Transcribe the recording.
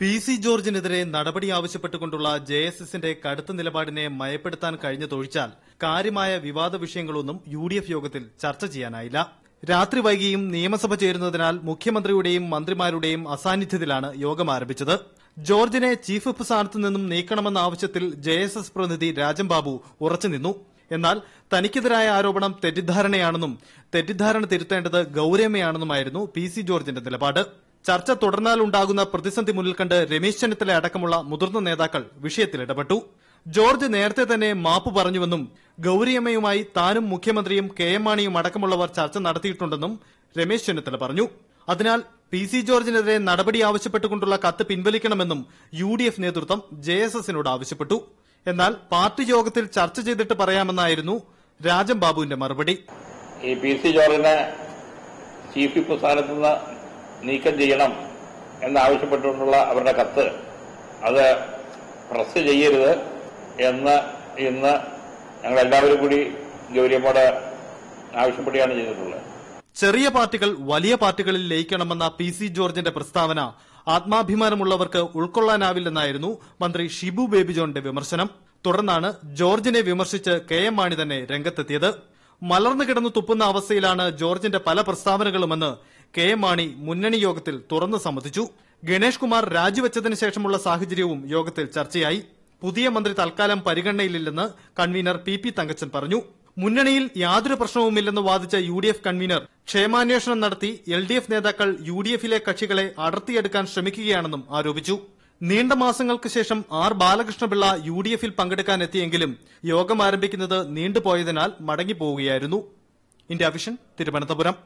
P C ജോർജിനെതിരെ നടപടി ആവശ്യപ്പെട്ടുകൊണ്ടുള്ള J S എസിന്റെ കടുത്ത നിലപാടിനെ മയപ്പെടുത്താൻ കഴിഞ്ഞതൊഴിച്ചാൽ കാര്യമായ വിവാദ വിഷയങ്ങളൊന്നും യു ഡി എഫ് യോഗത്തിൽ ചർച്ച ചെയ്യാനായില്ല. രാത്രി വൈകിയും നിയമസഭ ചേരുന്നതിനാൽ മുഖ്യമന്ത്രിയുടെയും മന്ത്രിമാരുടെയും അസാന്നിധ്യത്തിലാണ് യോഗം ആരംഭിച്ചത്. ജോർജിനെ ചീഫ് വിപ്പ് സ്ഥാനത്ത് നിന്നും നീക്കണമെന്ന ആവശ്യത്തിൽ ജെ എസ് എസ് പ്രതിനിധി രാജംബാബു ഉറച്ചുനിന്നു എന്നാൽ തനിക്കെതിരായ ആരോപണം തെറ്റിദ്ധാരണയാണെന്നും തെറ്റിദ്ധാരണ തിരുത്തേണ്ടത് ഗൌരവമയാണെന്നുമായിരുന്നു പി സി ജോർജിന്റെ നിലപാട്. ചർച്ച തുടർന്നാലുണ്ടാകുന്ന പ്രതിസന്ധി മുന്നിൽ കണ്ട് രമേശ് ചെന്നിത്തല അടക്കമുള്ള മുതിർന്ന നേതാക്കൾ വിഷയത്തിൽ ഇടപെട്ടു. ജോർജ് നേരത്തെ തന്നെ മാപ്പ് പറഞ്ഞുവെന്നും ഗൌരിയമ്മയുമായി താനും മുഖ്യമന്ത്രിയും കെ എം മാണിയും അടക്കമുള്ളവർ ചർച്ച നടത്തിയിട്ടുണ്ടെന്നും രമേശ് ചെന്നിത്തല പറഞ്ഞു. അതിനാൽ പി സി ജോർജിനെതിരെ നടപടി ആവശ്യപ്പെട്ടുകൊണ്ടുള്ള കത്ത് പിൻവലിക്കണമെന്നും യു ഡി എഫ് നേതൃത്വം ജെ എസ് എസിനോട് ആവശ്യപ്പെട്ടു. എന്നാൽ പാർട്ടി യോഗത്തിൽ ചർച്ച ചെയ്തിട്ട് പറയാമെന്നായിരുന്നു രാജം ബാബുവിന്റെ മറുപടി. ഈ പി സി ജോർജിനെ ചീഫ് വിപ്പ് സ്ഥാനത്ത് നിന്ന് നീക്കം ചെയ്യണം എന്നാവശ്യപ്പെട്ടുകൊണ്ടുള്ള അവരുടെ കത്ത്. അത് പ്രസ് ചെയ്യരുത് എന്ന് ഇന്ന് ഞങ്ങളെല്ലാവരും കൂടി ഗൗരിയമ്മോട് ആവശ്യപ്പെടുകയാണ് ചെയ്തിട്ടുള്ളത്. ചെറിയ പാർട്ടികൾ വലിയ പാർട്ടികളിൽ ലയിക്കണമെന്ന പി സി ജോർജിന്റെ പ്രസ്താവന ആത്മാഭിമാനമുള്ളവർക്ക് ഉൾക്കൊള്ളാനാവില്ലെന്നായിരുന്നു മന്ത്രി ഷിബു ബേബി ജോണിന്റെ വിമർശനം. തുടർന്നാണ് ജോർജിനെ വിമർശിച്ച് കെ എം മാണി തന്നെ രംഗത്തെത്തിയത്. മലർന്നു കിടന്നു തുപ്പുന്ന അവസ്ഥയിലാണ് ജോർജിന്റെ പല പ്രസ്താവനകളുമെന്ന് കെ എം മാണി മുന്നണി യോഗത്തിൽ തുറന്നു സമ്മതിച്ചു. ഗണേഷ് കുമാർ രാജിവെച്ചതിന് ശേഷമുള്ള സാഹചര്യവും യോഗത്തിൽ ചർച്ചയായി. പുതിയ മന്ത്രി തൽക്കാലം പരിഗണനയിലില്ലെന്ന് കൺവീനർ പി പി തങ്കച്ചൻ പറഞ്ഞു. മുന്നണിയിൽ യാതൊരു പ്രശ്നവുമില്ലെന്ന് വാദിച്ച യു ഡി എഫ് കൺവീനർ ക്ഷേമാന്വേഷണം നടത്തി എൽ ഡി എഫ് നേതാക്കൾ യു ഡി എഫിലെ കക്ഷികളെ അടർത്തിയെടുക്കാൻ ശ്രമിക്കുകയാണെന്നും ആരോപിച്ചു. നീണ്ട മാസങ്ങൾക്ക് ശേഷം ആർ ബാലകൃഷ്ണപിള്ള യു ഡി എഫിൽ പങ്കെടുക്കാനെത്തിയെങ്കിലും യോഗം ആരംഭിക്കുന്നത് നീണ്ടുപോയതിനാൽ മടങ്ങിപ്പോവുകയായിരുന്നു. India vision Thiruvananthapuram.